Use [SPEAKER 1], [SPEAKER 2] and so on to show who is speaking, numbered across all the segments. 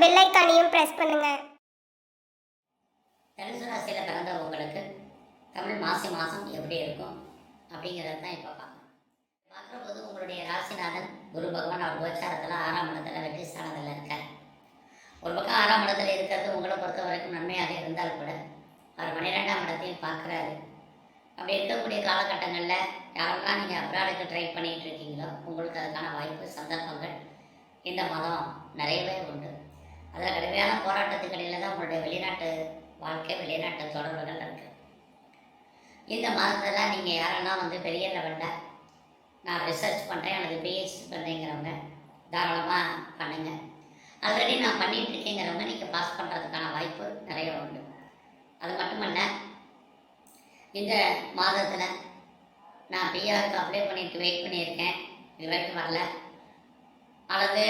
[SPEAKER 1] Bell ஐக்கானையும் press பண்ணுங்க.
[SPEAKER 2] தனுசு ராசியில் பிறந்த உங்களுக்கு தமிழ் மாசி மாதம் எப்படி இருக்கும் அப்படிங்கிறது தான் இப்போ பார்க்கணும். பார்க்குற போது உங்களுடைய ராசிநாதன் குரு பகவான் அவர் கோச்சாரத்தில் ஆறாம் இடத்துல வெற்றி ஸ்தானத்தில் இருக்கார். ஒரு பக்கம் ஆறாம் இடத்துல இருக்கிறது உங்களை பொறுத்த வரைக்கும் நன்மையாக இருந்தால் கூட அவர் பன்னிரெண்டாம் இடத்தையும் பார்க்குறாரு. அப்படி இருக்கக்கூடிய காலகட்டங்களில் யாரெல்லாம் நீங்கள் அப்ராடுக்கு ட்ரை பண்ணிகிட்டு இருக்கீங்களோ உங்களுக்கு அதுக்கான வாய்ப்பு சந்தர்ப்பங்கள் இந்த மாதம் நிறையவே உண்டு. அதில் கடுமையான போராட்டத்துக்கு இடையில தான் உங்களுடைய வெளிநாட்டு வாழ்க்கை வெளிநாட்டு தொடர்புகள் இருக்கு. இந்த மாதத்தில் நீங்கள் யாரெல்லாம் வந்து பெரிய லெவலில் நான் ரிசர்ச் பண்ணுறேன் எனக்கு பிஹெச்டி பண்ணுறேங்கிறவங்க தாராளமாக பண்ணுங்கள் ஆல்ரெடி நான் பண்ணிட்டு இருக்கேங்கிறவங்க நீங்கள் பாஸ் பண்ணுறதுக்கான வாய்ப்பு நிறைய உண்டு. அது மட்டுமல்ல இந்த மாதத்தில் நான் பிஆருக்கு அப்ளை பண்ணிட்டு வெயிட் பண்ணியிருக்கேன். இது வரைக்கும் வரல. அல்லது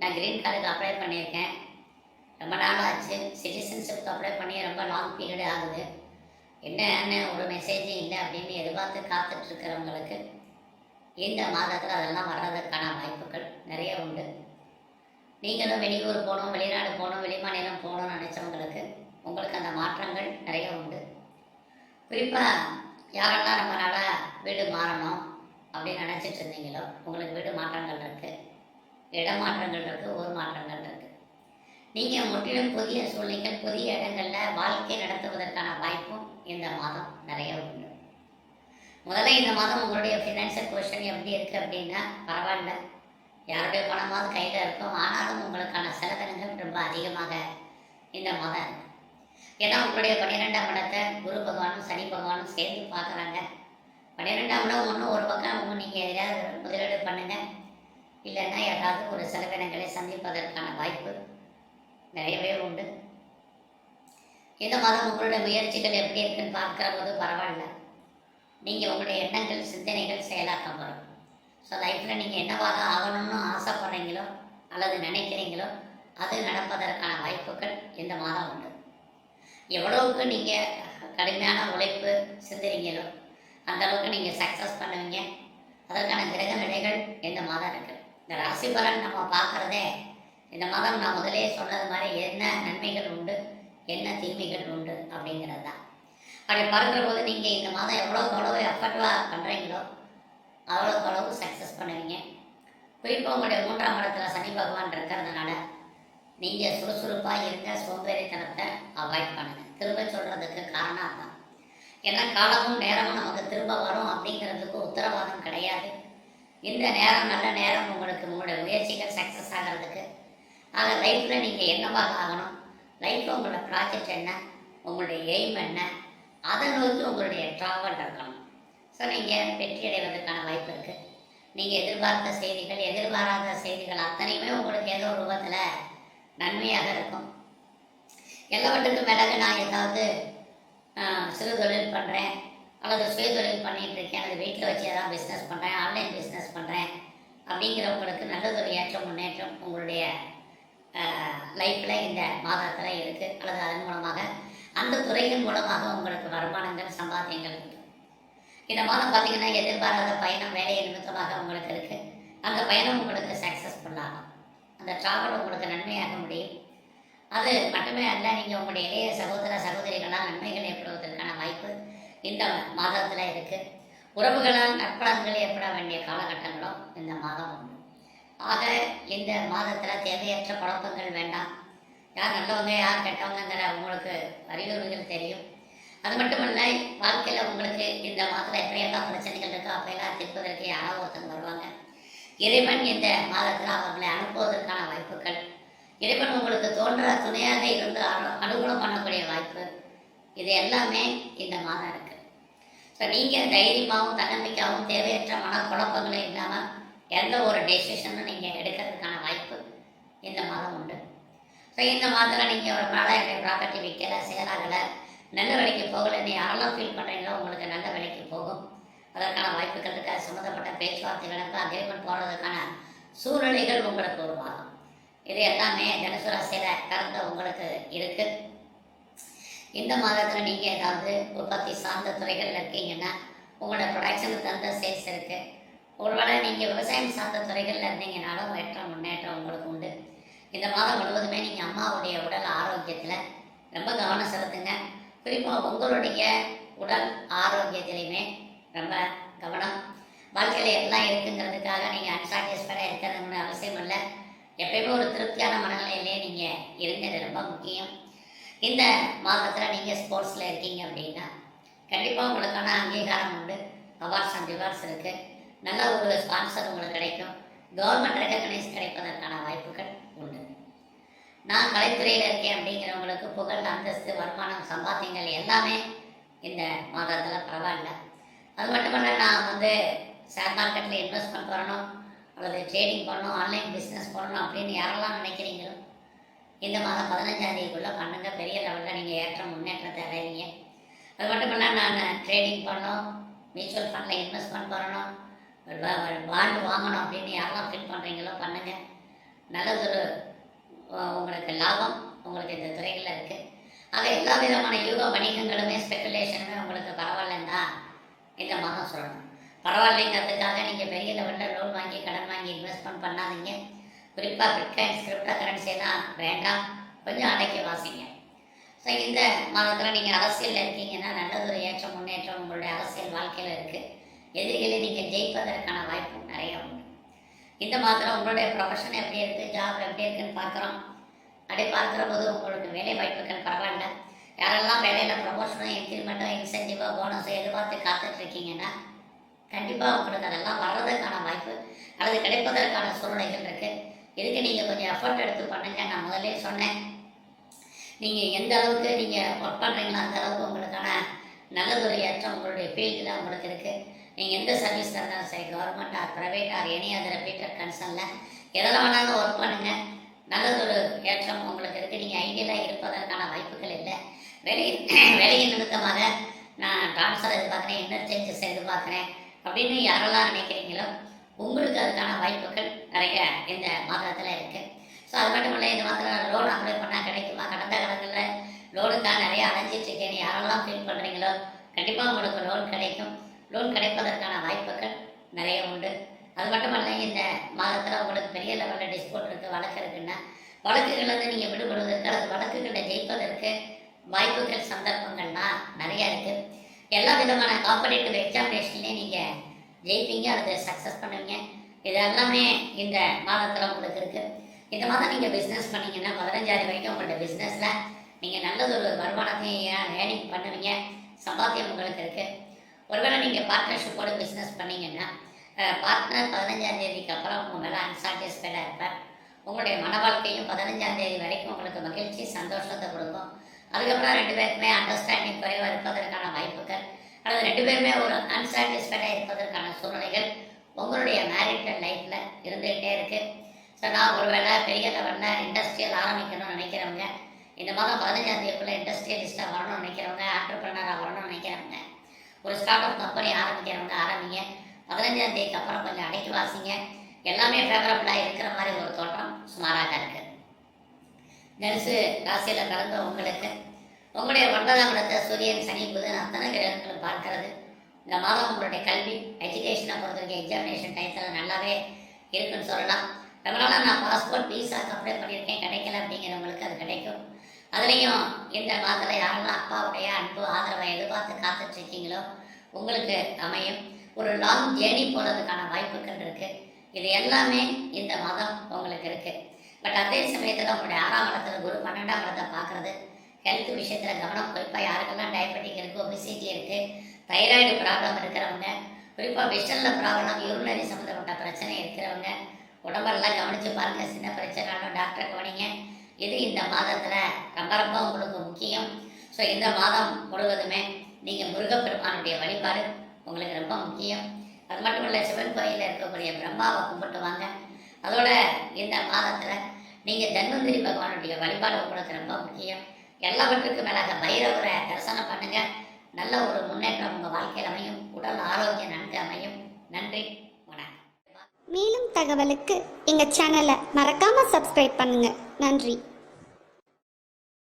[SPEAKER 2] நான் கிரீன் கார்டுக்கு அப்ளை பண்ணியிருக்கேன். ரொம்ப நாள் ஆச்சு. சிட்டிசன்ஷிப்க்கு அப்ளை பண்ணி ரொம்ப லாங் பீரியட் ஆகுது. என்னன்னு ஒரு மெசேஜ் இல்லை அப்படின்னு எதிர்பார்த்து காத்துட்டு இருக்கிறவங்களுக்கு இந்த மாதத்தில் அதெல்லாம் வர்றதுக்கான வாய்ப்புகள் நிறைய உண்டு. நீங்களும் வெளியூர் போகணும் வெளிநாடு போகணும் வெளிமாநிலம் போகணும்னு நினச்சவங்களுக்கு உங்களுக்கு அந்த மாற்றங்கள் நிறைய உண்டு. குறிப்பாக யாரெல்லாம் ரொம்ப நாளாக வீடு மாறணும் அப்படின்னு நினச்சிட்டு இருந்தீங்களோ உங்களுக்கு வீடு மாற்றங்கள் இருக்குது இடமாற்றங்கள் இருக்குது ஊர் மாற்றங்கள் இருக்குது நீங்கள் முற்றிலும் புதிய சூழ்நிலைகள் புதிய இடங்களில் வாழ்க்கை நடத்துவதற்கான வாய்ப்பும் இந்த மாதம் நிறைய உண்டு. முதல்ல இந்த மாதம் உங்களுடைய ஃபினான்ஷியல் கொஷன் எப்படி இருக்குது அப்படின்னா பரவாயில்ல. யாருடைய பணமாவது கையில் இருக்கும் ஆனாலும் உங்களுக்கான செலவினங்கள் ரொம்ப அதிகமாக இந்த மாதம் இருக்கு. ஏன்னா உங்களுடைய பன்னிரெண்டாம் இடத்தை குரு பகவானும் சனி பகவானும் சேர்ந்து பார்க்குறாங்க. பன்னிரெண்டாம் இடம் ஒன்று ஒரு பக்கம் நீங்கள் எதையாவது முதலீடு பண்ணுங்கள் இல்லைன்னா ஏதாவது ஒரு செலவினங்களை சந்திப்பதற்கான வாய்ப்பு நிறையவே உண்டு. இந்த மாதம் உங்களுடைய முயற்சிகள் எப்படி இருக்குன்னு பார்க்குற போது பரவாயில்ல. நீங்கள் உங்களுடைய எண்ணங்கள் சிந்தனைகள் செயலாக்கம் வரும் ஸோ லைஃப்பில் நீங்கள் என்னவாக ஆகணும்னு ஆசைப்படுறீங்களோ அல்லது நினைக்கிறீங்களோ அது நடப்பதற்கான வாய்ப்புகள் இந்த மாதம் உண்டு. எவ்வளவுக்கு நீங்கள் கடுமையான உழைப்பு சிந்துறீங்களோ அந்த அளவுக்கு நீங்கள் சக்ஸஸ் பண்ணுவீங்க. அதற்கான கிரக நிலைகள் இந்த மாதம் இருக்குது இந்த ராசி பலன் நம்ம பார்க்குறதே இந்த மாதம் நான் முதலே சொன்னது மாதிரி என்ன நன்மைகள் உண்டு என்ன தீமைகள் உண்டு அப்படிங்கிறது தான். அப்படி பார்க்குற போது நீங்கள் இந்த மாதம் எவ்வளோக்கு எவ்வளோ எஃபர்ட்டாக பண்ணுறீங்களோ அவ்வளோக்கு அளவு சக்ஸஸ் பண்ணுவீங்க. குறிப்பாக உங்களுடைய மூன்றாம் இடத்துல சனி பகவான் இருக்கிறதுனால நீங்கள் சுறுசுறுப்பாக இருக்க சோம்பேறித்தனத்தை அவாய்ட் பண்ணுங்கள் திரும்ப சொல்கிறதுக்கு காரணம் தான் ஏன்னா காலமும் நேரமும் நமக்கு திரும்ப வரும் அப்படிங்கிறதுக்கு உத்தரவாதம் கிடையாது. இந்த நேரம் நல்ல நேரம் உங்களுக்கு உங்களுடைய முயற்சிகள் சக்ஸஸ் ஆகிறதுக்கு ஆக லைஃப்பில் நீங்கள் என்னவாக ஆகணும்? லைஃப்பில் உங்களோட ப்ராஜெக்ட் என்ன? உங்களுடைய எய்ம் என்ன? அதை நோக்கி உங்களுடைய ட்ராவல் இருக்கணும் ஸோ நீங்கள் வெற்றி அடைவதற்கான வாய்ப்பு இருக்குது நீங்கள் எதிர்பார்த்த செய்திகள் எதிர்பாராத செய்திகள் அத்தனையுமே உங்களுக்கு ஏதோ ஒரு ரூபத்தில் நன்மையாக இருக்கும். எல்லாவற்றுக்கும் மேலாக நான் ஏதாவது சிறு தொழில் பண்ணுறேன் அல்லது சுய தொழில் பண்ணிட்டு இருக்கேன் அல்லது வீட்டில் வச்சு ஏதாவது பிஸ்னஸ் பண்ணுறேன் ஆன்லைன் பிஸ்னஸ் பண்ணுறேன் அப்படிங்கிறவங்களுக்கு நல்லதொரு ஏற்றம் முன்னேற்றம் உங்களுடைய லைஃப்பில் இந்த மாதத்தில் இருக்குது அல்லது அதன் மூலமாக அந்த துறையின் மூலமாக உங்களுக்கு வருமானங்கள் சம்பாத்தியங்கள் உண்டு இந்த மாதம் பார்த்தீங்கன்னா எதிர்பாராத பயணம் வேலை நிமித்தமாக உங்களுக்கு இருக்குது அந்த பயணம் உங்களுக்கு சக்ஸஸ்ஃபுல்லாகும் அந்த ட்ராவல் உங்களுக்கு நன்மையாக முடியும். அது மட்டுமே அல்ல நீங்கள் உங்களுடைய இளைய சகோதர சகோதரிகளால் நன்மைகள் ஏற்படுவதற்கான வாய்ப்பு இந்த மாதத்தில் இருக்குது உறவுகளால் நற்பலன்கள் ஏற்பட வேண்டிய காலகட்டங்களும் இந்த மாதம் உண்டு. ஆக இந்த மாதத்தில் தேவையற்ற குழப்பங்கள் வேண்டாம். யார் நல்லவங்க யார் கெட்டவங்கிற உங்களுக்கு அறிகுறிகள் தெரியும். அது மட்டுமல்ல வாழ்க்கையில் உங்களுக்கு இந்த மாதத்தில் எப்படியெல்லாம் பிரச்சனைகள் இருக்கோ அப்பெல்லாம் தீர்ப்பதற்கு யாரோ ஒருத்தங்க வருவாங்க. இறைவன் இந்த மாதத்தில் அவர்களை அனுப்புவதற்கான வாய்ப்புகள். இறைவன் உங்களுக்கு தோன்ற துணையாக இருந்து அனுகூலம் பண்ணக்கூடிய வாய்ப்பு. இது எல்லாமே இந்த மாதம் இருக்கு. ஸோ நீங்கள் தைரியமாகவும் தன்னம்பிக்கையாகவும் தேவையற்ற மனக்குழப்பங்களும் இல்லாமல் எந்த ஒரு டெசிஷனும் நீங்கள் எடுக்கிறதுக்கான வாய்ப்பு இந்த மாதம் உண்டு. ஸோ இந்த மாதத்தில் நீங்கள் ஒரு நாளாக என்னுடைய ப்ராப்பர்ட்டி விற்கலை சேராகலை நல்ல விலைக்கு போகலைன்னு யாரெல்லாம் ஃபீல் பண்ணுறீங்களோ உங்களுக்கு நல்ல வழிக்கு போகும். அதற்கான வாய்ப்புகள் இருக்கு அது சம்மந்தப்பட்ட பேச்சுவார்த்தைகளுக்கு அக்ரிமெண்ட் போடுறதுக்கான சூழ்நிலைகள் உங்களுக்கு உருவாகும். இது எல்லாமே தனுசு ராசியில் கலந்த உங்களுக்கு இருக்குது இந்த மாதத்தில் நீங்கள் ஏதாவது உற்பத்தி சார்ந்த துறைகளில் இருக்கீங்கன்னா உங்களோட ப்ரொடக்ஷனுக்கு தகுந்த சேல்ஸ் இருக்குது ஒருவேளை நீங்கள் விவசாயம் சார்ந்த துறைகளில் இருந்தீங்கனாலும் ஏற்றம் முன்னேற்றம் உங்களுக்கு உண்டு. இந்த மாதம் முழுவதுமே நீங்கள் அம்மாவுடைய உடல் ஆரோக்கியத்தில் ரொம்ப கவனம் செலுத்துங்க. குறிப்பாக உங்களுடைய உடல் ஆரோக்கியத்திலையுமே ரொம்ப கவனம். வாழ்க்கையில் எல்லாம் இருக்குங்கிறதுக்காக நீங்கள் அன்சாட்டிஸ்ஃபைடாக இருக்கிறதுன்னு அவசியம் இல்லை. எப்பயுமே ஒரு திருப்தியான மனநிலையிலே நீங்கள் இருந்தது ரொம்ப முக்கியம். இந்த மாதத்தில் நீங்கள் ஸ்போர்ட்ஸில் இருக்கீங்க அப்படின்னா கண்டிப்பாக உங்களுக்கான அங்கீகாரம் உண்டு. அவார்ட்ஸ் அண்ட் ரிவார்ட்ஸ் இருக்குது நல்ல ஒரு ஸ்பான்சர் உங்களுக்கு கிடைக்கும். கவர்மெண்ட் ரெக்கக்னைஸ் கிடைப்பதற்கான வாய்ப்புகள் உண்டு. நான் கலைத்துறையில் இருக்கேன் அப்படிங்கிறவங்களுக்கு புகழ் அந்தஸ்து வருமானம் சம்பாத்தியங்கள் எல்லாமே இந்த மாதத்தில் பரவாயில்ல. அது மட்டுமல்ல நான் வந்து ஷேர் மார்க்கெட்டில் இன்வெஸ்ட்மெண்ட் பண்ணணும் அல்லது ட்ரேடிங் பண்ணணும் ஆன்லைன் பிஸ்னஸ் பண்ணணும் அப்படின்னு யாரெல்லாம் நினைக்கிறீங்களோ இந்த மாதம் பதினஞ்சாம் தேதிக்குள்ளே பண்ணுங்க. பெரிய லெவலில் நீங்கள் ஏற்ற முன்னேற்றத்தை அடைவீங்க அது மட்டும் இல்லை நான் ட்ரேடிங் பண்ணணும் மியூச்சுவல் ஃபண்டில் இன்வெஸ்ட்மெண்ட் பண்ணணும் பாண்டு வாங்கணும் அப்படின்னு யாரெல்லாம் ஃபீல் பண்ணுறீங்களோ பண்ணுங்க. நல்லதொரு உங்களுக்கு லாபம். உங்களுக்கு இந்த துறைகளில் இருக்குது ஆக எல்லா விதமான யூக வணிகங்களுமே ஸ்பெகுலேஷனுமே உங்களுக்கு பரவாயில்லன்னா இந்த மாதம் சொல்லணும். பரவாயில்லைங்கிறதுக்காக நீங்கள் பெரிய லெவலில் லோன் வாங்கி கடன் வாங்கி இன்வெஸ்ட்மெண்ட் பண்ணாதீங்க. குறிப்பாக பிட்காயின் கிரிப்டோ கரன்சி எல்லாம் வேண்டாம். கொஞ்சம் அடக்கி வாசிங்க. ஸோ இந்த மாதத்தில் நீங்கள் அரசியலில் இருக்கீங்கன்னா நல்லதொரு ஏற்றம் முன்னேற்றம் உங்களுடைய அரசியல் வாழ்க்கையில் இருக்குது எதிரிகளை நீங்கள் ஜெயிப்பதற்கான வாய்ப்பும் நிறைய உண்டு. இந்த மாத்திரம் உங்களுடைய ப்ரொஃபஷன் எப்படி இருக்குது ஜாப் எப்படி இருக்குன்னு பார்க்குறோம். அப்படி பார்க்குற போது உங்களுக்கு வேலை வாய்ப்புகள் பரவாயில்ல. யாரெல்லாம் வேலையில் ப்ரொமோஷனோ இன்க்ரிமெண்ட்டோ இன்சென்டிவோ போனஸோ எதிர்பார்த்து காத்துட்டு இருக்கீங்கன்னா கண்டிப்பாக உங்களுக்கு அதெல்லாம் வர்றதுக்கான வாய்ப்பு அல்லது கிடைப்பதற்கான சூழ்நிலைகள் இருக்குது இதுக்கு நீங்கள் கொஞ்சம் எஃபர்ட் எடுத்து பண்ணுங்க. நான் முதலே சொன்னேன். நீங்கள் எந்த அளவுக்கு நீங்கள் ஒர்க் பண்ணுறீங்களோ அந்த அளவுக்கு உங்களுக்கான நல்லதொரு ஏற்றம் உங்களுடைய ஃபீல்டில் உங்களுக்கு இருக்குது நீங்கள் எந்த சர்வீஸ் இருந்தாலும் சரி government or private or any other repeated கன்சர்னில் எதில் வேணாலும் ஒர்க் பண்ணுங்கள் நல்லதொரு ஏற்றம் உங்களுக்கு இருக்குது நீங்கள் ஐடியலாக இருப்பதற்கான வாய்ப்புகள் இல்லை. வெளியில் வெளியில் நிமித்தமாக நான் ட்ரான்ஸ்ஃபர் எதிர்பார்க்குறேன் இன்டர்சேஞ்சஸ் எதிர்பார்க்குறேன் அப்படின்னு யாரெல்லாம் நினைக்கிறீங்களோ உங்களுக்கு அதுக்கான வாய்ப்புகள் நிறைய இந்த மாதத்தில் இருக்குது ஸோ அது மட்டும் இல்லை இந்த மாதத்தில் லோன் அப்ளை பண்ணால் கிடைக்குமா? கடந்த காலங்களில் லோனுக்காக நிறைய அலைஞ்சிட்டு இருக்கேன்னு யாரெல்லாம் ஃபீல் பண்ணுறீங்களோ கண்டிப்பாக உங்களுக்கு லோன் கிடைக்கும். லோன் கிடைப்பதற்கான வாய்ப்புகள் நிறைய உண்டு. அது மட்டும் இந்த மாதத்தில் உங்களுக்கு பெரிய லெவலில் டிஸ்கவுண்ட் இருக்குது வழக்கு இருக்குன்னா வழக்குகள்லேருந்து நீங்கள் விடுபடுவதற்கு அல்லது வழக்குகளில் ஜெயிப்பதற்கு வாய்ப்புகள் சந்தர்ப்பங்கள்லாம் நிறையா இருக்குது எல்லா விதமான காம்படேட்டிவ் எக்ஸாமினேஷன்லேயும் நீங்கள் ஜெயிப்பீங்க அதை சக்ஸஸ் பண்ணுவீங்க. இது எல்லாமே இந்த மாதத்தில் உங்களுக்கு இருக்குது இந்த மாதம் நீங்கள் பிஸ்னஸ் பண்ணீங்கன்னா பதினஞ்சாயிரம் வரைக்கும் உங்களோட பிஸ்னஸில் நீங்கள் நல்லதொரு வருமானத்தையும் ஏர்னிங் பண்ணுவீங்க. சம்பாத்தியம் உங்களுக்கு இருக்குது ஒருவேளை நீங்கள் பார்ட்னர்ஷிப்போட பிஸ்னஸ் பண்ணீங்கன்னா பார்ட்னர் பதினஞ்சாம் தேதிக்கு அப்புறம் உங்கள் மேலே அன்சாட்டிஸ்ஃபைடாக இருப்பார் உங்களுடைய மன வாழ்க்கையும் பதினஞ்சாம் தேதி வரைக்கும் உங்களுக்கு மகிழ்ச்சி சந்தோஷத்தை கொடுக்கும். அதுக்கப்புறம் ரெண்டு பேருக்குமே அண்டர்ஸ்டாண்டிங் குறைவாக இருப்பதற்கான வாய்ப்புகள் அல்லது ரெண்டு பேருமே ஒரு அன்சாட்டிஸ்ஃபைடாக இருப்பதற்கான சூழ்நிலைகள் உங்களுடைய மேரிட்டல் லைஃப்பில் இருந்துகிட்டே இருக்குது ஸோ நான் ஒருவேளை பெரிய லெவலில் இண்டஸ்ட்ரியல் ஆரம்பிக்கணும்னு நினைக்கிறவங்க இந்த மாதம் பதினஞ்சாம் தேதிக்குள்ளே இண்டஸ்ட்ரியலிஸ்ட்டாக வரணும்னு நினைக்கிறவங்க ஆண்டர்பிரினராக வரணும்னு நினைக்கிறவங்க ஒரு ஸ்டார்ட் அப் கம்பெனி ஆரம்பிக்கிறவங்க ஆரம்பிங்க. பதினஞ்சாம் தேதிக்கு அப்புறம் கொஞ்சம் அடைக்கி வாசிங்க. எல்லாமே ஃபேவரபுளாக இருக்கிற மாதிரி ஒரு தோற்றம் சுமாராக இருக்குது தனுசு ராசியில் கலந்த உங்களுக்கு உங்களுடைய ஒன்பதாம் இடத்தை சூரியன் சனி புதன் அத்தனை கிரகங்களும் பார்க்கறது. இந்த மாதம் உங்களுடைய கல்வி எஜுகேஷனை பொறுத்த வரைக்கும் எக்ஸாமினேஷன் டயத்தில் நல்லாவே இருக்குன்னு சொல்லலாம். ரொம்ப நாளாக நான் பாஸ்போர்ட் விசாக்கு அப்ளை பண்ணியிருக்கேன். கிடைக்கல அப்படிங்கிறவங்களுக்கு அது கிடைக்கும். அதுலேயும் இந்த மாதத்தில் யாரெல்லாம் அப்பாவுடைய அன்பு ஆதரவை எதிர்பார்த்து காத்துட்டு இருக்கீங்களோ உங்களுக்கு அமையும். ஒரு லாங் ஜேர்னி போகிறதுக்கான வாய்ப்புகள் இருக்குது இது எல்லாமே இந்த மாதம் உங்களுக்கு இருக்குது பட் அதே சமயத்தில் உங்களுடைய ஆறாம் இடத்துல குரு பன்னெண்டாம் இடத்தை பார்க்குறது ஹெல்த் விஷயத்தில் கவனம் குறிப்பாக யாருக்கெல்லாம் டயபெட்டிக் இருக்குது ஒபிசிட்டி இருக்குது தைராய்டு ப்ராப்ளம் இருக்கிறவங்க குறிப்பாக விஷனில் ப்ராப்ளம் யூரினரி சம்மந்தப்பட்ட பிரச்சனை இருக்கிறவங்க உடம்பெல்லாம் கவனித்து பாருங்கள் சின்ன பிரச்சனைனாலும் டாக்டரை கவனிங்க. இது இந்த மாதத்தில்? ரொம்ப ரொம்ப உங்களுக்கு முக்கியம். ஸோ இந்த மாதம் முழுவதுமே நீங்கள் முருகப்பெருமானுடைய வழிபாடு உங்களுக்கு ரொம்ப முக்கியம். அது மட்டும் இல்லை சிவன் கோயிலில் இருக்கக்கூடிய பிரம்மாவை கும்பிட்டு வாங்க. அதோட இந்த மாதத்தில் நீங்கள் தன்வந்திரி பகவானுடைய வழிபாடு உங்களுக்கு ரொம்ப முக்கியம். எல்லாவற்றுக்கும் மேலாக பைரவரை தரிசனம் பண்ணுங்க. நல்ல ஒரு முன்னேற்றம் உங்கள் வாழ்க்கையில் அமையும். உடல் ஆரோக்கியம் நன்கு அமையும். நன்றி. வணக்கம்.
[SPEAKER 1] மேலும் தகவலுக்கு எங்கள் சேனலை மறக்காமல் சப்ஸ்கிரைப் பண்ணுங்கள் நன்றி.